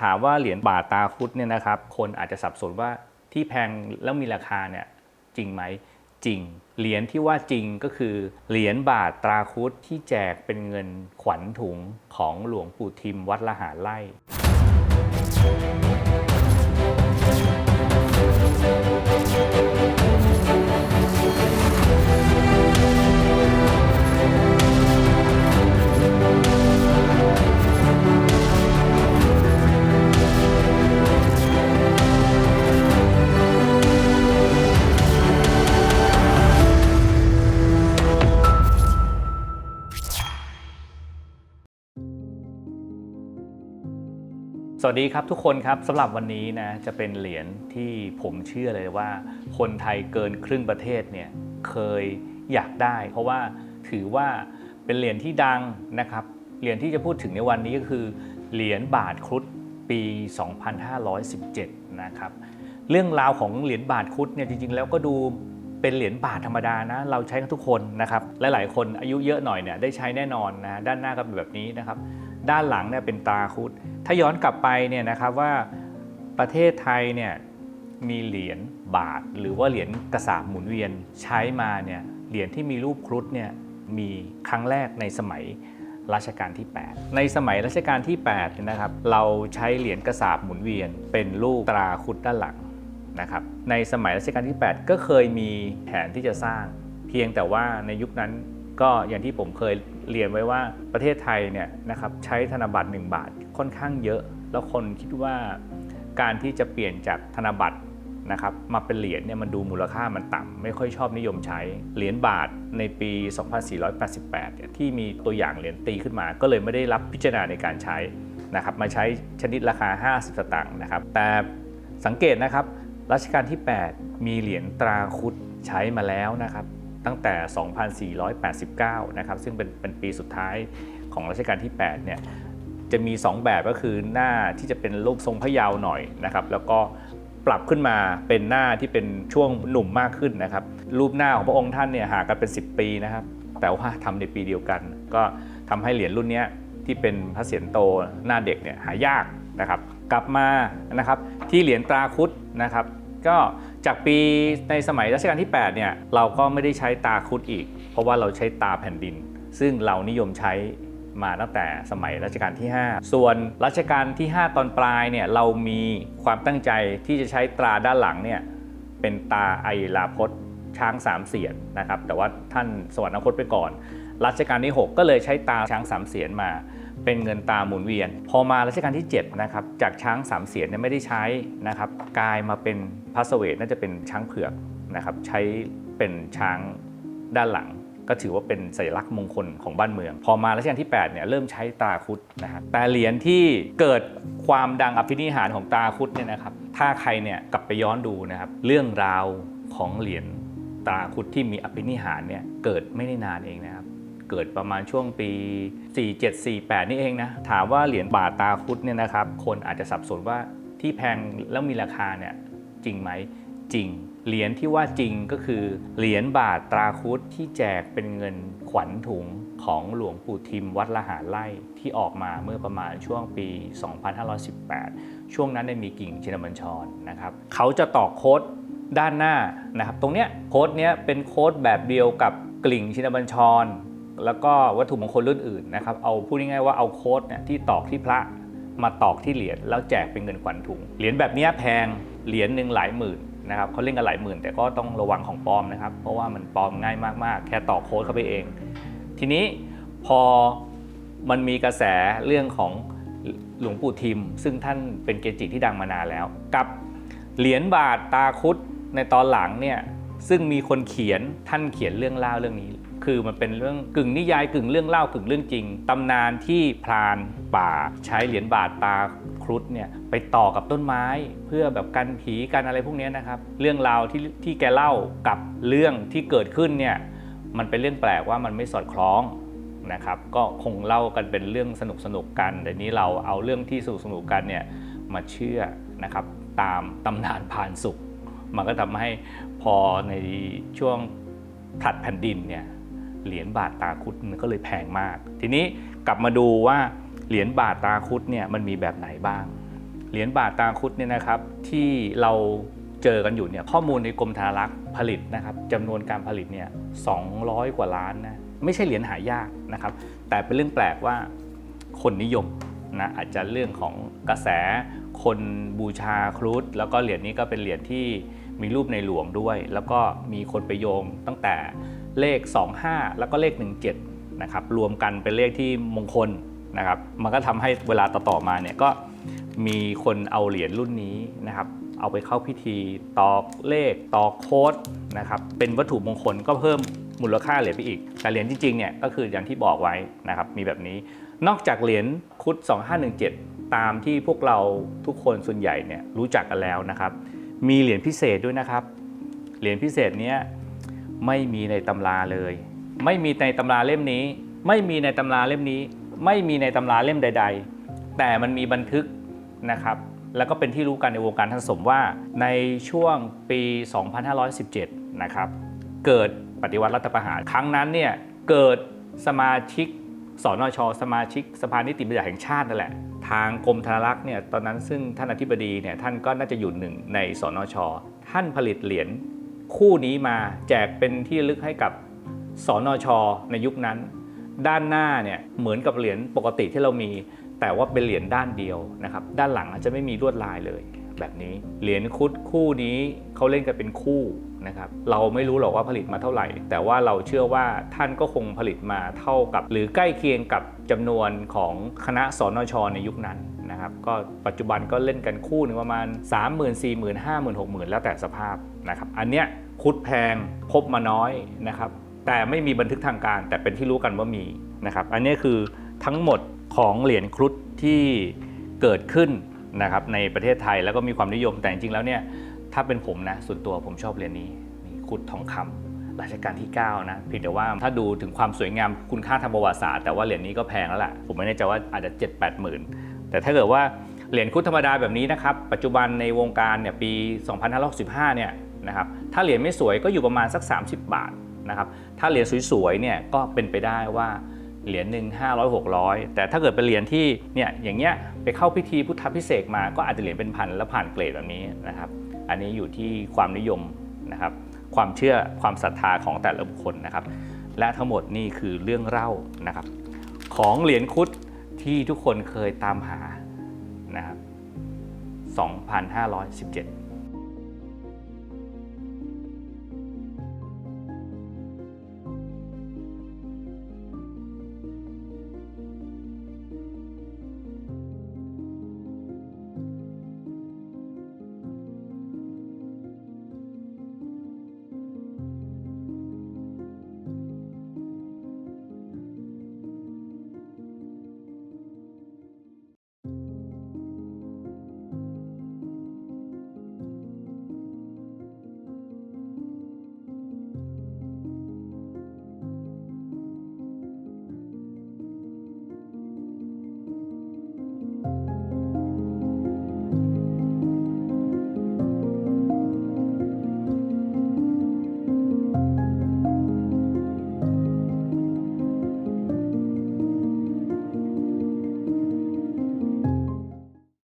ถามว่าเหรียญบาทตาคุดเนี่ยนะครับ คนอาจจะสับสนว่าที่แพงแล้วมีราคาเนี่ยจริงไหมจริง เหรียญที่ว่าจริงก็คือเหรียญบาทตราคุดที่แจกเป็นเงินขวัญถุงของหลวงปู่ทิมวัดละหาไล่ สวัสดีครับทุกคนครับสำหรับวันนี้นะจะเป็นเหรียญที่ผมเชื่อเลยว่า คนไทยเกินครึ่งประเทศเนี่ยเคยอยากได้ เพราะว่าถือว่าเป็นเหรียญที่ดังนะครับเหรียญที่จะพูดถึงในวันนี้ก็คือเหรียญบาทครุฑปี 2517 นะครับเรื่องราวของเหรียญบาทครุฑเนี่ยจริงๆ แล้วก็ดูเป็นเหรียญบาทธรรมดานะ เราใช้กันทุกคนนะครับหลายๆคนอายุเยอะหน่อยเนี่ยได้ใช้แน่นอนนะด้านหน้าก็เป็นแบบนี้นะครับด้านหลังเนี่ยเป็นตาคุด ถ้าย้อนกลับไปเนี่ยนะครับว่าประเทศไทยเนี่ยมีเหรียญบาท หรือว่าเหรียญกระสาบหมุนเวียนใช้มาเนี่ยเหรียญที่มีรูปครุฑเนี่ยมีครั้งแรกในสมัยรัชกาลที่ 8 ในสมัยรัชกาลที่8นะครับเราใช้เหรียญกระสาบหมุนเวียน เป็นรูปตราครุฑด้านหลังนะครับในสมัยรัชกาลที่ 8 ก็เคยมีแผนที่จะสร้าง เพียงแต่ว่าในยุคนั้นก็อย่างที่ผมเคยเรียนไว้ว่าประเทศไทยเนี่ยนะครับใช้ธนบัตร 1 บาท ค่อนข้างเยอะ แล้วคนคิดว่าการที่จะเปลี่ยนจากธนบัตรนะครับมาเป็นเหรียญเนี่ยมันดูมูลค่ามันต่ำไม่ค่อยชอบนิยมใช้ เหรียญบาทในปี 2488เนี่ยที่มีตัวอย่างเหรียญตีขึ้นมา ก็เลยไม่ได้รับพิจารณาในการใช้นะครับมาใช้ชนิดราคา 50 สตางค์นะครับแต่สังเกตนะครับรัชกาลที่ 8 มีเหรียญตราคุดใช้มาแล้วนะครับตั้งแต่ 2489 นะครับซึ่งเป็นเป็นปีสุดท้ายของรัชกาลที่ 8 เนี่ย จะมี 2 แบบก็คือหน้าที่จะเป็นรูปทรงพระเยาวหน่อยนะครับ แล้วก็ปรับขึ้นมาเป็นหน้าที่เป็นช่วงหนุ่มมากขึ้นนะครับ รูปหน้าของพระองค์ท่านเนี่ยห่างกันเป็น 10 ปีนะครับ แต่ว่าทำในปีเดียวกัน ก็ทำให้เหรียญรุ่นนี้ที่เป็นพระเศียรโตหน้าเด็กเนี่ยหายากนะครับ กลับมานะครับที่เหรียญตราครุฑนะครับ ก็จากปีในสมัยรัชกาลที่8เนี่ยเราก็ไม่ได้ใช้ตาครุฑอีก เพราะว่าเราใช้ตาแผ่นดิน ซึ่งเรานิยมใช้ มาตั้งแต่สมัยรัชกาลที่ 5 ส่วนรัชกาลที่ 5 ตอนปลายเนี่ยเรามีความตั้งใจที่จะใช้ตราด้านหลังเนี่ยเป็นตาไอลาพจน์ช้างสามเสียนนะครับแต่ว่าท่านสวรรคตไปก่อน รัชกาลที่ 6 ก็เลยใช้ตาช้างสามเสียนมา เป็นเงินตาหมุนเวียน พอมารัชกาลที่7นะครับจากช้างสามเสียนเนี่ยไม่ได้ใช้นะครับกลายมาเป็นพระเสวตน่าจะเป็นช้างเผือกนะครับใช้เป็นช้างด้านหลัง ก็ถือว่าเป็นสัญลักษณ์มงคลของบ้านเมือง พอมารัชกาลที่8เนี่ยเริ่มใช้ตาครุฑนะครับแต่เหรียญที่เกิดความดังอภินิหารของตาครุฑเนี่ยนะครับถ้าใครเนี่ยกลับไปย้อนดูนะครับเรื่องราวของเหรียญตาครุฑที่มีอภินิหารเนี่ยเกิดไม่ได้นานเองนะครับเกิดประมาณช่วงปี 4748 นี่เองนะ ถามว่าเหรียญบาทตาครุฑเนี่ยนะครับ คนอาจจะสับสนว่าที่แพงแล้วมีราคาเนี่ยจริงไหม จริง เหรียญที่ว่าจริงก็คือเหรียญบาทตราครุฑที่แจกเป็นเงินขวัญถุงของหลวงปู่ทิมวัดละหาไร่ที่ออกมาเมื่อประมาณช่วงปี 2518 ช่วงนั้นได้มีกิ่งชินบัญชรนะครับเขาจะตอกโค้ดด้านหน้านะครับตรงเนี้ยโค้ดเนี้ยเป็นโค้ดแบบเดียวกับกลิ่งชินบัญชร แล้วก็วัตถุมงคลรุ่นอื่นนะครับเอาพูดง่ายๆว่าเอาโค้ดเนี่ยที่ตอกที่พระมาตอกที่เหรียญแล้วแจกเป็นเงินขวัญถุงเหรียญแบบนี้แพงเหรียญหนึ่งหลายหมื่น นะครับเขาเล่นกันหลายหมื่น แต่ก็ต้องระวังของปลอมนะครับ เพราะว่ามันปลอมง่ายมากๆ แค่ต่อโค้ดเข้าไปเอง ทีนี้พอมันมีกระแสเรื่องของหลวงปู่ทิม ซึ่งท่านเป็นเกจิที่ดังมานานแล้ว กับเหรียญบาทตาคุดในตอนหลังเนี่ยซึ่งมีคนเขียนท่านเขียนเรื่องเล่าเรื่องนี้ คือมันเป็นเรื่องกึ่งนิยายกึ่งเรื่องเล่ากึ่งเรื่องจริงตำนานที่พรานป่าใช้เหรียญบาทตาครุฑเนี่ยไปต่อกับต้นไม้ เพื่อแบบกันผีกันอะไรพวกนี้นะครับ เรื่องราวที่ที่แกเล่ากับเรื่องที่เกิดขึ้นเนี่ยมันเป็นเรื่องแปลกว่ามันไม่สอดคล้องนะครับ ก็คงเล่ากันเป็นเรื่องสนุกสนุกกันแต่นี้เราเอาเรื่องที่สนุกสนุกกันเนี่ยมาเชื่อนะครับตามตำนานผ่านสุข มันก็ทำให้พอในช่วงผลัดแผ่นดินเนี่ย เหรียญบาทตาครุฑมันก็เลยแพงมาก ทีนี้กลับมาดูว่าเหรียญบาทตาครุฑเนี่ยมันมีแบบไหนบ้าง เหรียญบาทตาคุดเนี่ยนะครับที่เราเจอกันอยู่เนี่ยข้อมูลในกรมธนารักษ์ผลิตนะครับจำนวนการผลิตเนี่ย200 กว่าล้านนะไม่ใช่เหรียญหายากนะครับ แต่เป็นเรื่องแปลกว่าคนนิยมนะอาจจะเรื่องของกระแสคนบูชาครุฑแล้วก็เหรียญนี้ก็เป็นเหรียญที่มีรูปในหลวงด้วย แล้วก็มีคนไปโยงตั้งแต่ เลข 25 แล้วก็เลข 17นะครับรวมกันเป็นเลขที่มงคลนะครับมันก็ทำให้เวลาต่อๆมาเนี่ยก็มีคนเอาเหรียญรุ่นนี้นะครับเอาไปเข้าพิธีตอกเลขตอกโค้ดนะครับเป็นวัตถุมงคลก็เพิ่มมูลค่าเหรียญไปอีก แต่เหรียญจริงๆเนี่ยก็คืออย่างที่บอกไว้นะครับมีแบบนี้ นอกจากเหรียญคุด 2517 ตามที่พวกเราทุกคนส่วนใหญ่เนี่ยรู้จักกันแล้วนะครับมีเหรียญพิเศษด้วยนะครับเหรียญพิเศษเนี้ย ไม่มีในตำราเลย ไม่มีในตำราเล่มนี้ ไม่มีในตำราเล่มนี้ ไม่มีในตำราเล่มใด ๆ แต่มันมีบันทึกนะครับ แล้วก็เป็นที่รู้กันในวงการทันสมว่าในช่วงปี 2517 นะครับ เกิดปฏิวัติรัฐประหาร ครั้งนั้นเนี่ยเกิดสมาชิกสนช สมาชิกสภานิติบัญญัติแห่งชาตินั่นแหละทางกรมธนารักษ์เนี่ยตอนนั้นซึ่งท่านอธิบดีเนี่ยท่านก็น่าจะอยู่หนึ่งในสนช ท่านผลิตเหรียญ คู่นี้มาแจกเป็นที่ลึกให้กับสนชในยุคนั้น ด้านหน้าเนี่ยเหมือนกับเหรียญปกติที่เรามี แต่ว่าเป็นเหรียญด้านเดียวนะครับ ด้านหลังอาจจะไม่มีลวดลายเลย แบบนี้เหรียญคุดคู่นี้เขาเล่นกันเป็นคู่นะครับเราไม่รู้หรอกว่าผลิตมาเท่าไหร่ แต่ว่าเราเชื่อว่าท่านก็คงผลิตมาเท่ากับ หรือใกล้เคียงกับจำนวนของคณะสนชในยุคนั้น นะครับก็ปัจจุบันก็เล่นกันคู่หนึ่งประมาณ 3 0 0 0 0 4 0 0 0 0 5 0 0 0 6 0 0 0 แล้วแต่สภาพนะครับอันเนี้ยคุดแพงพบมาน้อยนะครับแต่ไม่มีบันทึกทางการ แต่เป็นที่รู้กันว่ามีนะครับอันนี้คือทั้งหมดของเหรียญครุฑที่เกิดขึ้นนะครับในประเทศไทยแล้วก็มีความนิยมแต่จริงๆแล้วเนี่ยถ้าเป็นผมนะส่วนตัวผมชอบเหรียญนี้นี่ครุฑทองคำรัชกาลที่ 9 นะเพียงแต่ว่าถ้าดูถึงความสวยงามคุณค่าทางประวัติศาสตร์แต่ว่าเหรียญนี้ก็แพงแล้วล่ะ ผมไม่แน่ใจว่าอาจจะ 7 8 หมื่น แต่ถ้าเกิดว่าเหรียญครุฑธรรมดาแบบนี้นะครับ ปัจจุบันในวงการเนี่ยปี 2565เนี่ยนะครับ ถ้าเหรียญไม่สวยก็อยู่ประมาณสัก 30 บาทนะครับ ถ้าเหรียญสวยๆเนี่ยก็เป็นไปได้ว่าเหรียญหนึ่ง500 600แต่ถ้าเกิดเป็นเหรียญที่เนี่ยอย่างเงี้ยไปเข้าพิธีพุทธพิเศษมาก็อาจจะเหรียญเป็นพันแล้วผ่านเกรดแบบนี้นะครับ อันนี้อยู่ที่ความนิยมนะครับ ความเชื่อความศรัทธาของแต่ละบุคคลนะครับ และทั้งหมดนี่คือเรื่องเล่านะครับ ของเหรียญคุด ที่ทุกคนเคยตามหานะครับ 2517